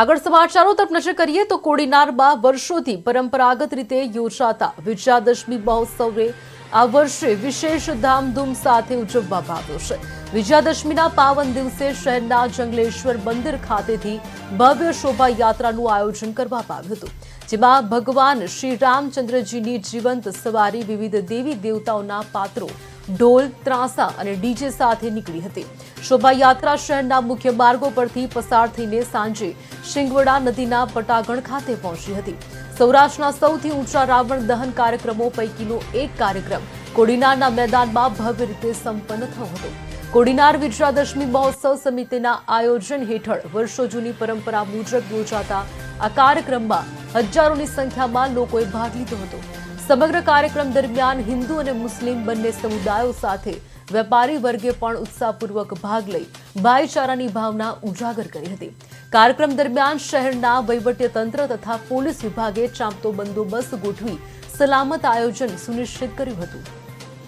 આગળ સમાચારો તરફ નજર કરીએ તો કોડીનારમાં વર્ષોથી પરંપરાગત રીતે યોજાતા વિજયાદશમી મહોત્સવને આ વર્ષે વિશેષ ધામધૂમ સાથે ઉજવવામાં આવ્યો છે. વિજયાદશમીના પાવન દિવસે શહેરના જંગલેશ્વર મંદિર ખાતેથી ભવ્ય શોભાયાત્રાનું આયોજન કરવામાં આવ્યું હતું, જેમાં ભગવાન શ્રી રામચંદ્રજીની જીવંત સવારી વિવિધ દેવી દેવતાઓના પાત્રો, ઢોલ, ત્રાસા અને ડીજે સાથે નીકળી હતી. શોભાયાત્રા શહેરના મુખ્ય માર્ગો પરથી પસાર થઈને સાંજે શિંગવડા નદીના પટાગણ ખાતે પહોંચી હતી. સૌરાષ્ટ્રના સૌથી ઊંચા રાવણ દહન કાર્યક્રમો પૈકીનો એક કાર્યક્રમ કોડીનારના મેદાનમાં ભવ્ય રીતે સંપન્ન થયો હતો. કોડીનાર વિજયાદશમી મહોત્સવ સમિતિના આયોજન હેઠળ વર્ષો જૂની પરંપરા મુજબ યોજાતા આ કાર્યક્રમમાં હજારોની સંખ્યામાં લોકોએ ભાગ લીધો હતો. સમગ્ર કાર્યક્રમ દરમિયાન હિન્દુ અને મુસ્લિમ બંને સમુદાયો સાથે વેપારી વર્ગે પણ ઉત્સાહપૂર્વક ભાગ લઈ ભાઈચારાની ભાવના ઉજાગર કરી હતી. કાર્યક્રમ દરમિયાન શહેરના વહીવટીતંત્ર તથા પોલીસ વિભાગે ચાંપતો બંદોબસ્ત ગોઠવી સલામત આયોજન સુનિશ્ચિત કર્યું હતું.